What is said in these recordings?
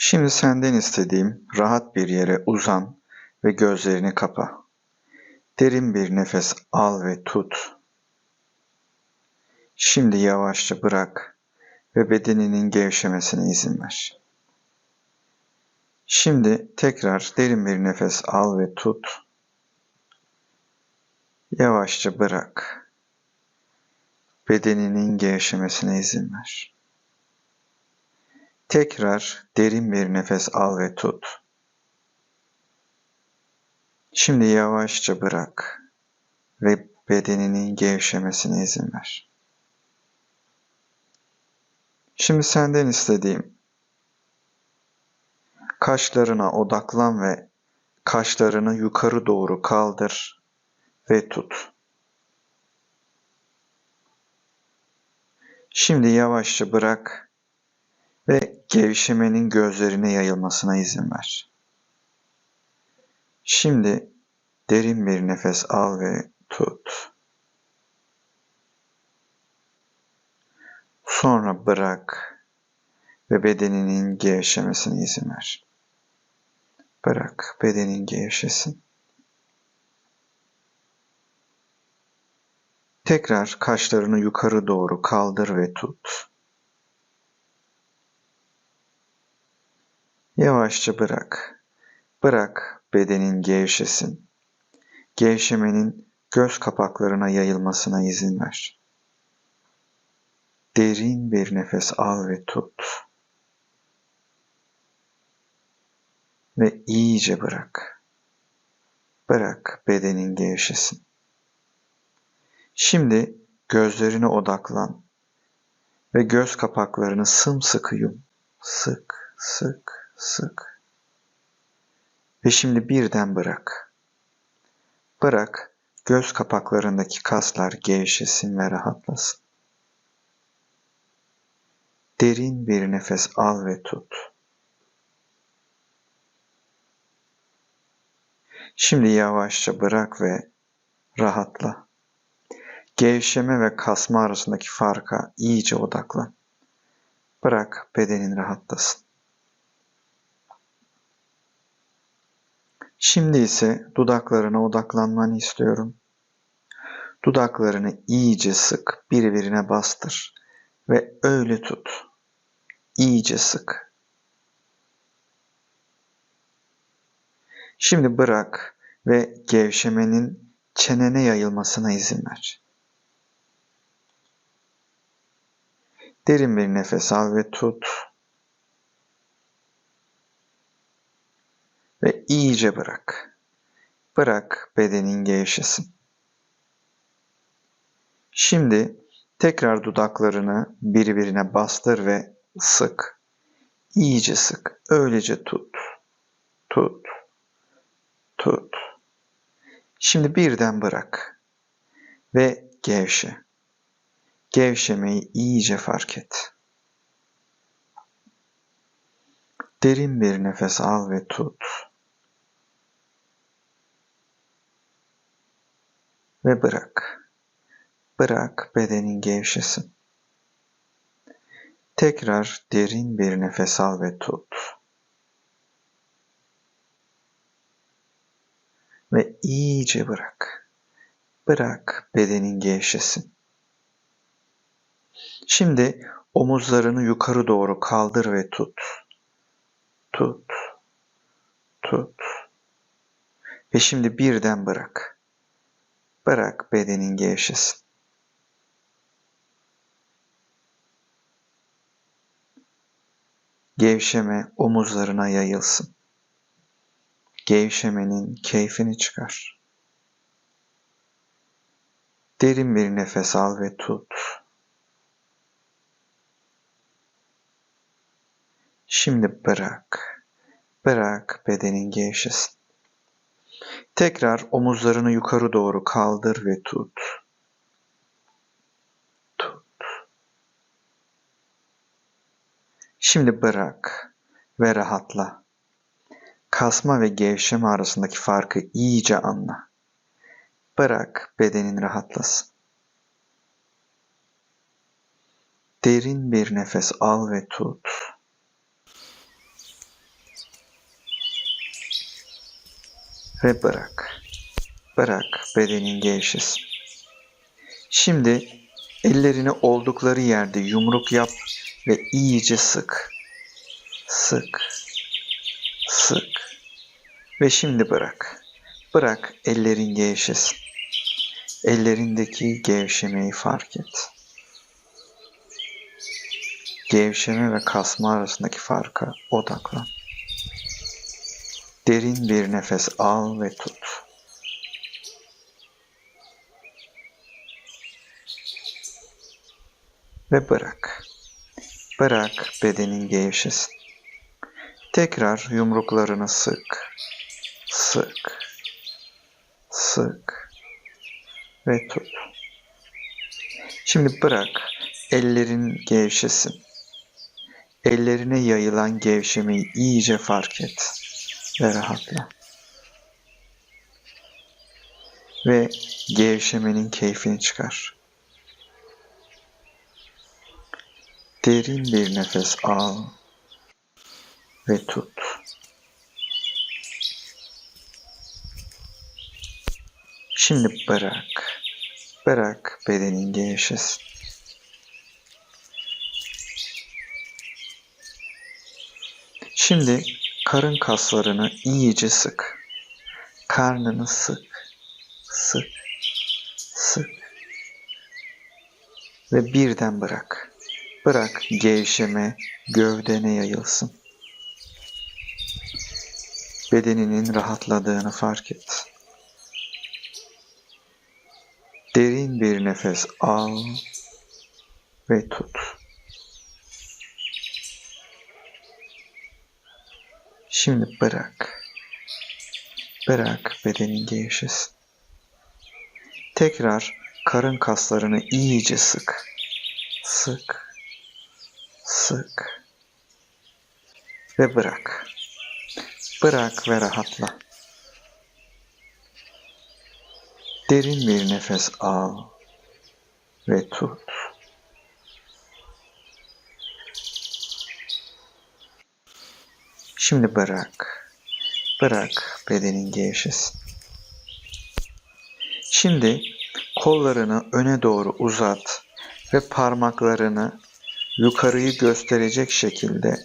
Şimdi senden istediğim rahat bir yere uzan ve gözlerini kapa. Derin bir nefes al ve tut. Şimdi yavaşça bırak ve bedeninin gevşemesine izin ver. Şimdi tekrar derin bir nefes al ve tut. Yavaşça bırak. Bedeninin gevşemesine izin ver. Tekrar derin bir nefes al ve tut. Şimdi yavaşça bırak ve bedeninin gevşemesine izin ver. Şimdi senden istediğim kaşlarına odaklan ve kaşlarını yukarı doğru kaldır ve tut. Şimdi yavaşça bırak ve gevşemenin gözlerine yayılmasına izin ver. Şimdi derin bir nefes al ve tut. Sonra bırak ve bedeninin gevşemesine izin ver. Bırak bedenin gevşesin. Tekrar kaşlarını yukarı doğru kaldır ve tut. Yavaşça bırak. Bırak bedenin gevşesin. Gevşemenin göz kapaklarına yayılmasına izin ver. Derin bir nefes al ve tut. Ve iyice bırak. Bırak bedenin gevşesin. Şimdi gözlerine odaklan ve göz kapaklarını sımsıkı yum. Sık, sık, sık. Ve şimdi birden bırak. Bırak göz kapaklarındaki kaslar gevşesin ve rahatlasın. Derin bir nefes al ve tut. Şimdi yavaşça bırak ve rahatla. Gevşeme ve kasma arasındaki farka iyice odaklan. Bırak bedenin rahatlasın. Şimdi ise dudaklarına odaklanmanı istiyorum. Dudaklarını iyice sık, birbirine bastır ve öyle tut. İyice sık. Şimdi bırak ve gevşemenin çenene yayılmasına izin ver. Derin bir nefes al ve tut. Ve iyice bırak. Bırak bedenin gevşesin. Şimdi tekrar dudaklarını birbirine bastır ve sık. İyice sık. Öylece tut. Tut. Tut. Şimdi birden bırak. Ve gevşe. Gevşemeyi iyice fark et. Derin bir nefes al ve tut. Ve bırak. Bırak bedenin gevşesin. Tekrar derin bir nefes al ve tut. Ve iyice bırak. Bırak bedenin gevşesin. Şimdi omuzlarını yukarı doğru kaldır ve tut. Tut. Tut. Ve şimdi birden bırak. Bırak bedenin gevşesin. Gevşeme omuzlarına yayılsın. Gevşemenin keyfini çıkar. Derin bir nefes al ve tut. Şimdi bırak. Bırak bedenin gevşesin. Tekrar omuzlarını yukarı doğru kaldır ve tut. Tut. Şimdi bırak ve rahatla. Kasma ve gevşeme arasındaki farkı iyice anla. Bırak bedenin rahatlasın. Derin bir nefes al ve tut. Ve bırak. Bırak bedenin gevşesin. Şimdi ellerini oldukları yerde yumruk yap ve iyice sık. Sık. Sık. Ve şimdi bırak. Bırak ellerin gevşesin. Ellerindeki gevşemeyi fark et. Gevşeme ve kasma arasındaki farka odaklan. Derin bir nefes al ve tut. Ve bırak. Bırak bedenin gevşesin. Tekrar yumruklarını sık. Sık. Sık. Ve tut. Şimdi bırak ellerin gevşesin. Ellerine yayılan gevşemeyi iyice fark et ve rahatla. Ve gevşemenin keyfini çıkar. Derin bir nefes al ve tut. Şimdi bırak. Bırak bedenin gevşesin. Şimdi karın kaslarını iyice sık. Karnını sık. Sık. Sık. Ve birden bırak. Bırak gevşeme gövdene yayılsın. Bedeninin rahatladığını fark et. Derin bir nefes al ve tut. Şimdi bırak. Bırak bedenin gevşesin. Tekrar karın kaslarını iyice sık. Sık. Sık. Ve bırak. Bırak ve rahatla. Derin bir nefes al ve tut. Şimdi bırak. Bırak bedenin gevşesin. Şimdi kollarını öne doğru uzat ve parmaklarını yukarıyı gösterecek şekilde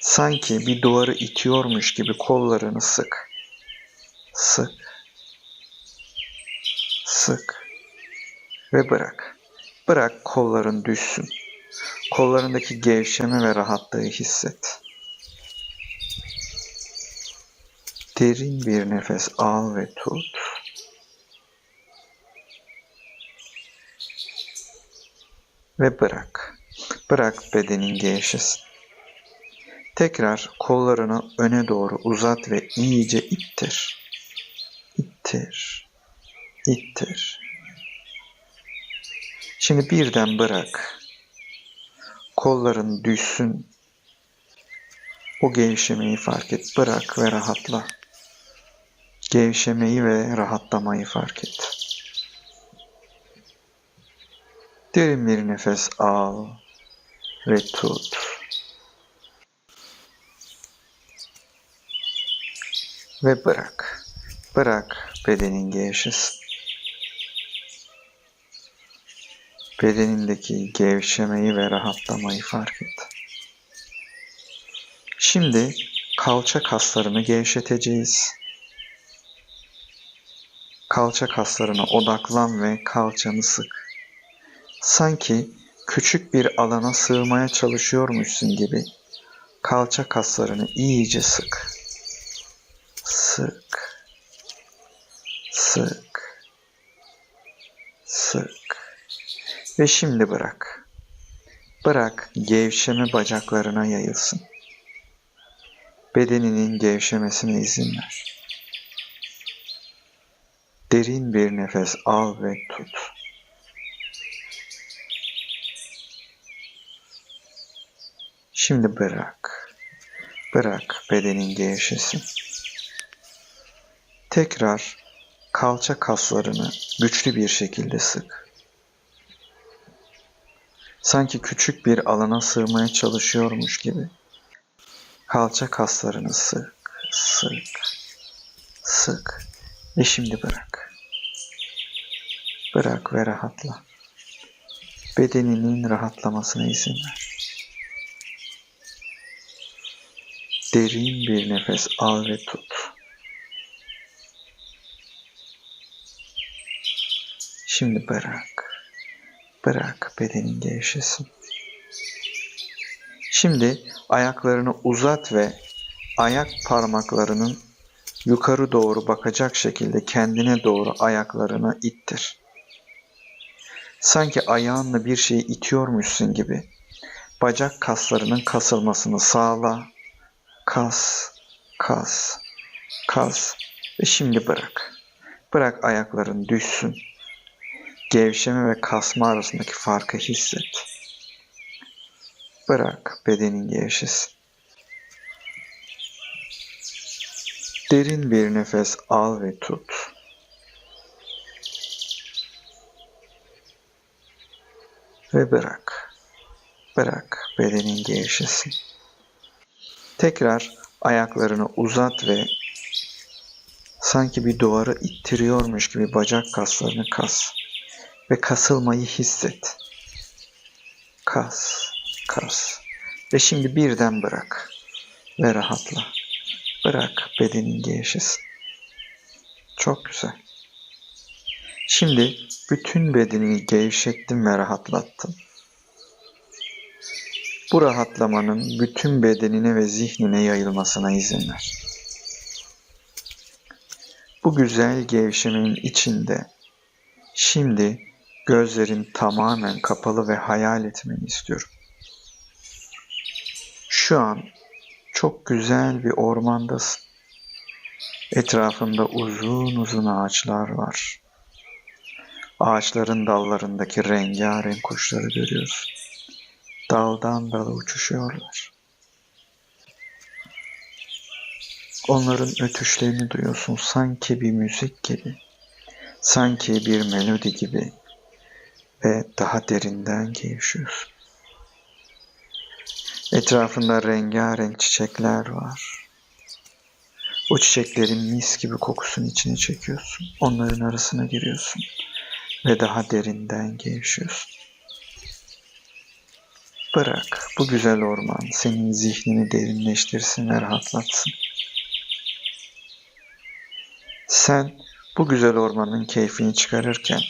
sanki bir duvarı itiyormuş gibi kollarını sık. Sık. Sık. Ve bırak. Bırak kolların düşsün. Kollarındaki gevşeme ve rahatlığı hisset. Derin bir nefes al ve tut. Ve bırak. Bırak bedenin gevşesin. Tekrar kollarını öne doğru uzat ve iyice ittir. İttir. İttir. Şimdi birden bırak. Kolların düşsün. O gevşemeyi fark et. Bırak ve rahatla. Gevşemeyi ve rahatlamayı fark et. Derin bir nefes al ve tut. Ve bırak. Bırak bedenin gevşesin. Bedenindeki gevşemeyi ve rahatlamayı fark et. Şimdi kalça kaslarını gevşeteceğiz. Kalça kaslarına odaklan ve kalçanı sık. Sanki küçük bir alana sığmaya çalışıyormuşsun gibi kalça kaslarını iyice sık. Sık. Sık. Sık. Ve şimdi bırak. Bırak gevşeme bacaklarına yayılsın. Bedeninin gevşemesine izin ver. Derin bir nefes al ve tut. Şimdi bırak. Bırak bedenin gevşesin. Tekrar kalça kaslarını güçlü bir şekilde sık. Sanki küçük bir alana sığmaya çalışıyormuş gibi. Kalça kaslarını sık, sık, sık ve şimdi bırak. Bırak ve rahatla. Bedeninin rahatlamasına izin ver. Derin bir nefes al ve tut. Şimdi bırak. Bırak bedenin gevşesin. Şimdi ayaklarını uzat ve ayak parmaklarının yukarı doğru bakacak şekilde kendine doğru ayaklarını ittir. Sanki ayağınla bir şeyi itiyormuşsun gibi bacak kaslarının kasılmasını sağla. Kas, kas, kas ve şimdi bırak. Bırak ayakların düşsün. Gevşeme ve kasma arasındaki farkı hisset. Bırak bedenin gevşesin. Derin bir nefes al ve tut. Ve bırak. Bırak bedenin gevşesin. Tekrar ayaklarını uzat ve sanki bir duvarı ittiriyormuş gibi bacak kaslarını kas ve kasılmayı hisset. Kas, kas ve şimdi birden bırak ve rahatla. Bırak bedenin gevşesin. Çok güzel. Şimdi bütün bedenini gevşettin ve rahatlattın. Bu rahatlamanın bütün bedenine ve zihnine yayılmasına izin ver. Bu güzel gevşemenin içinde şimdi gözlerin tamamen kapalı ve hayal etmeni istiyorum. Şu an çok güzel bir ormandasın. Etrafında uzun uzun ağaçlar var. Ağaçların dallarındaki rengarenk kuşları görüyorsun. Daldan dala uçuşuyorlar. Onların ötüşlerini duyuyorsun sanki bir müzik gibi. Sanki bir melodi gibi ve daha derinden gevşiyorsun. Etrafında rengarenk çiçekler var. O çiçeklerin mis gibi kokusunu içine çekiyorsun. Onların arasına giriyorsun ve daha derinden gevşiyorsun. Bırak bu güzel orman senin zihnini derinleştirsin ve rahatlatsın. Sen bu güzel ormanın keyfini çıkarırken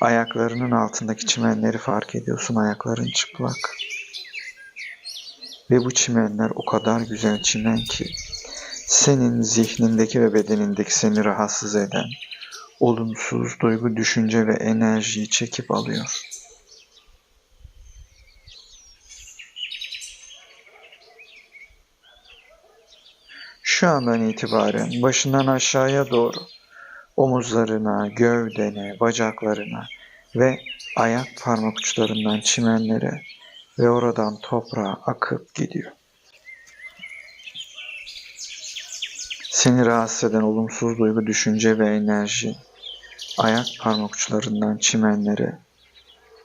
ayaklarının altındaki çimenleri fark ediyorsun. Ayakların çıplak. Ve bu çimenler o kadar güzel çimen ki senin zihnindeki ve bedenindeki seni rahatsız eden olumsuz duygu, düşünce ve enerjiyi çekip alıyor. Şu andan itibaren başından aşağıya doğru omuzlarına, gövdene, bacaklarına ve ayak parmak uçlarından çimenlere ve oradan toprağa akıp gidiyor. Seni rahatsız eden olumsuz duygu, düşünce ve enerji ayak parmak uçlarından çimenlere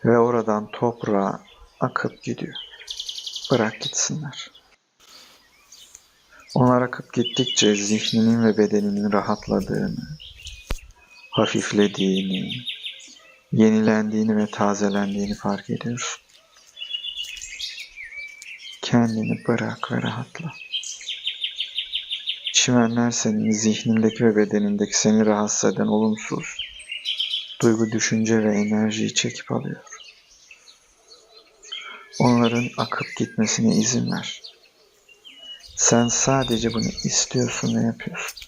ve oradan toprağa akıp gidiyor. Bırak gitsinler. Onlar akıp gittikçe zihninin ve bedeninin rahatladığını, hafiflediğini, yenilendiğini ve tazelendiğini fark ediyorsun. Kendini bırak ve rahatla. Çimenler senin zihnindeki ve bedenindeki seni rahatsız eden olumsuz duygu, düşünce ve enerjiyi çekip alıyor. Onların akıp gitmesine izin ver. Sen sadece bunu istiyorsun ve yapıyorsun.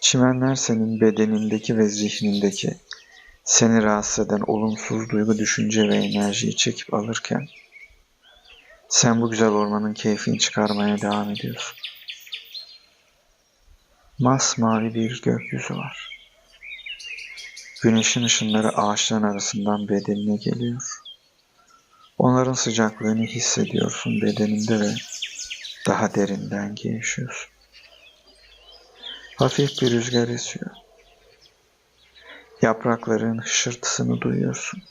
Çimenler senin bedenindeki ve zihnindeki seni rahatsız eden olumsuz duygu, düşünce ve enerjiyi çekip alırken sen bu güzel ormanın keyfini çıkarmaya devam ediyorsun. Masmavi bir gökyüzü var. Güneşin ışınları ağaçların arasından bedenine geliyor. Onların sıcaklığını hissediyorsun bedeninde ve daha derinden gevşiyorsun. Hafif bir rüzgar esiyor. Yaprakların hışırtısını duyuyorsun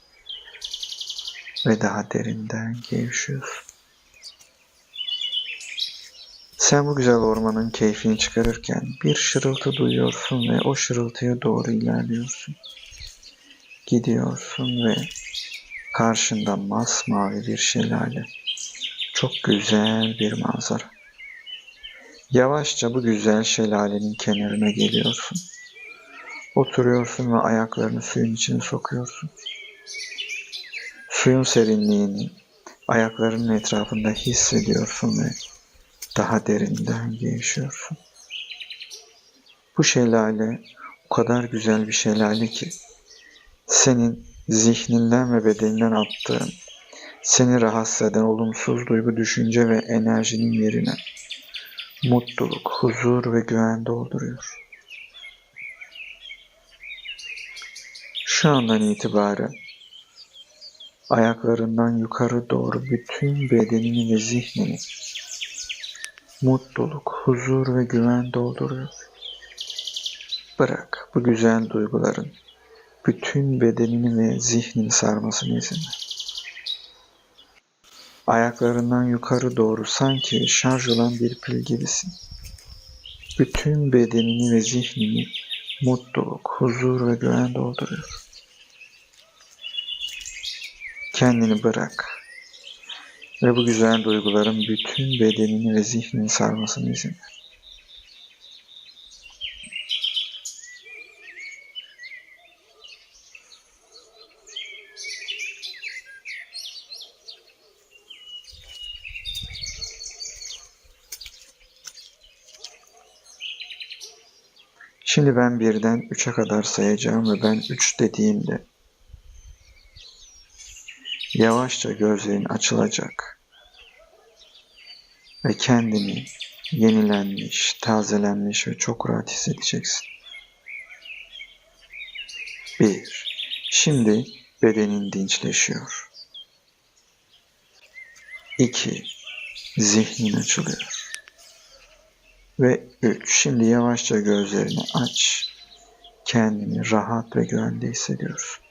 ve daha derinden gevşiyorsun. Sen bu güzel ormanın keyfini çıkarırken bir şırıltı duyuyorsun ve o şırıltıya doğru ilerliyorsun. Gidiyorsun ve karşında masmavi bir şelale. Çok güzel bir manzara. Yavaşça bu güzel şelalenin kenarına geliyorsun. Oturuyorsun ve ayaklarını suyun içine sokuyorsun. Suyun serinliğini ayaklarının etrafında hissediyorsun ve daha derinden gevşiyorsun. Bu şelale o kadar güzel bir şelale ki senin zihninden ve bedeninden attığın, seni rahatsız eden olumsuz duygu, düşünce ve enerjinin yerine mutluluk, huzur ve güven dolduruyor. Şu andan itibaren ayaklarından yukarı doğru bütün bedenini ve zihnini mutluluk, huzur ve güven dolduruyor. Bırak bu güzel duyguların bütün bedenini ve zihnini sarmasını izin. Ayaklarından yukarı doğru sanki şarj olan bir pil gibisin. Bütün bedenini ve zihnini mutluluk, huzur ve güven dolduruyor. Kendini bırak ve bu güzel duyguların bütün bedenini ve zihnini sarmasını izin. Şimdi ben birden üçe kadar sayacağım ve ben üç dediğimde yavaşça gözlerin açılacak ve kendini yenilenmiş, tazelenmiş ve çok rahat hissedeceksin. Bir. Şimdi bedenin dinçleşiyor. İki. Zihnin açılıyor. Ve üç. Şimdi yavaşça gözlerini aç. Kendini rahat ve güvende hissediyorsun.